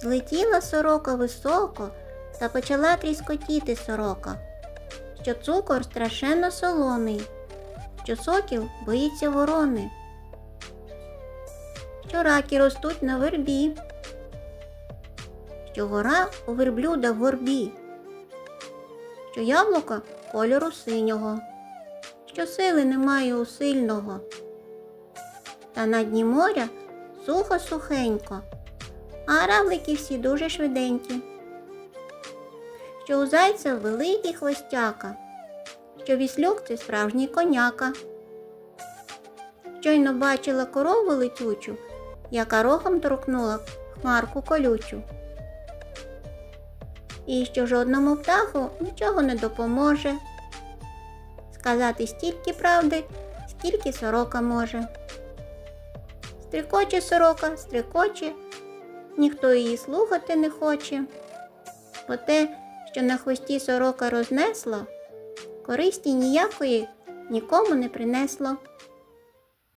Злетіла сорока високо та почала тріскотіти сорока, що цукор страшенно солоний, що сокіл боїться ворони, що раки ростуть на вербі, що гора у верблюда в горбі, що яблуко кольору синього, що сили немає у сильного, та на дні моря сухо сухенько, а равлики всі дуже швиденькі. Що у зайця великий хвостяка, що віслюк це справжній коняка. Щойно бачила корову летючу, яка рогом торкнула хмарку колючу. І що жодному птаху нічого не допоможе. Сказати стільки правди, скільки сорока може. Стрикоче сорока, стрикоче, ніхто її слухати не хоче. Бо те, що на хвості сорока рознесло, користі ніякої нікому не принесло.